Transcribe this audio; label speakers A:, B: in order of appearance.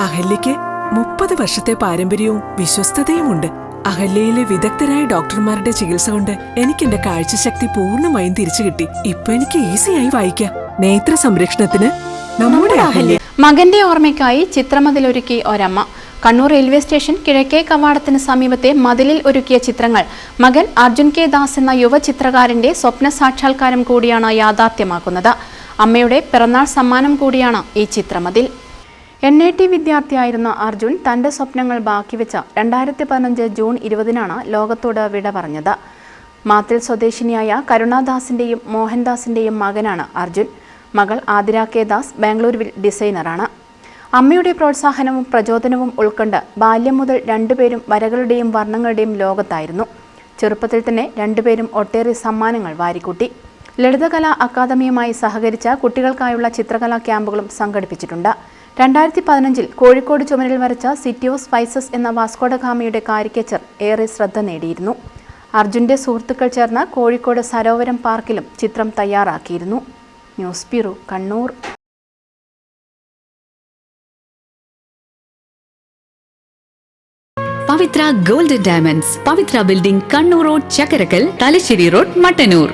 A: അഹല്യയ്ക്ക് മുപ്പത് വർഷത്തെ പാരമ്പര്യവും വിശ്വസ്തതയുമുണ്ട്. അഹല്യയിലെ വിദഗ്ധരായ ഡോക്ടർമാരുടെ ചികിത്സ കൊണ്ട് എനിക്ക് എന്റെ കാഴ്ചശക്തി പൂർണമായും തിരിച്ചു കിട്ടി. ഇപ്പൊ എനിക്ക് ഈസിയായി വായിക്കാം. നേത്ര സംരക്ഷണത്തിന് നമ്മുടെ അഹല്യ.
B: മകന്റെ ഓർമ്മയ്ക്കായി ചിത്രമതിലൊരുക്കി ഒരമ്മ. കണ്ണൂർ റെയിൽവേ സ്റ്റേഷൻ കിഴക്കേ കവാടത്തിന് സമീപത്തെ മതിലിൽ ഒരുക്കിയ ചിത്രങ്ങൾ മകൻ അർജുൻ കെ ദാസ് എന്ന യുവ ചിത്രകാരന്റെ സ്വപ്ന സാക്ഷാത്കാരം കൂടിയാണ് യാഥാർത്ഥ്യമാക്കുന്നത്. അമ്മയുടെ പിറന്നാൾ സമ്മാനം കൂടിയാണ് ഈ ചിത്രമതിൽ. എൻ ഐ ടി വിദ്യാർത്ഥിയായിരുന്ന അർജുൻ തന്റെ സ്വപ്നങ്ങൾ ബാക്കിവെച്ച രണ്ടായിരത്തി പതിനഞ്ച് ജൂൺ ഇരുപതിനാണ് ലോകത്തോട് വിട പറഞ്ഞത്. മാത്തിൽ സ്വദേശിനിയായ കരുണാദാസിന്റെയും മോഹൻദാസിന്റെയും മകനാണ് അർജുൻ. മകൾ ആതിര കെ ദാസ് ബാംഗ്ലൂരുവിൽ ഡിസൈനറാണ്. അമ്മയുടെ പ്രോത്സാഹനവും പ്രചോദനവും ഉൾക്കൊണ്ട് ബാല്യം മുതൽ രണ്ടുപേരും വരകളുടെയും വർണങ്ങളുടെയും ലോകത്തായിരുന്നു. ചെറുപ്പത്തിൽ തന്നെ രണ്ടുപേരും ഒട്ടേറെ സമ്മാനങ്ങൾ വാരിക്കൂട്ടി. ലളിതകലാ അക്കാദമിയുമായി സഹകരിച്ച കുട്ടികൾക്കായുള്ള ചിത്രകലാ ക്യാമ്പുകളും സംഘടിപ്പിച്ചിട്ടുണ്ട്. രണ്ടായിരത്തി പതിനഞ്ചിൽ കോഴിക്കോട് ചുമരിൽ വരച്ച സിറ്റി ഓഫ് സ്പൈസസ് എന്ന വാസ്കോഡഗാമയുടെ കാരിക്കേച്ചർ ഏറെ ശ്രദ്ധ നേടിയിരുന്നു. അർജുന്റെ സുഹൃത്തുക്കൾ ചേർന്ന് കോഴിക്കോട് സരോവരം പാർക്കിലും ചിത്രം തയ്യാറാക്കിയിരുന്നു. News bureau Kannur.
C: Pavithra gold diamonds Pavithra building Kannur road Chakkarakkal Thalassery road Mattannur.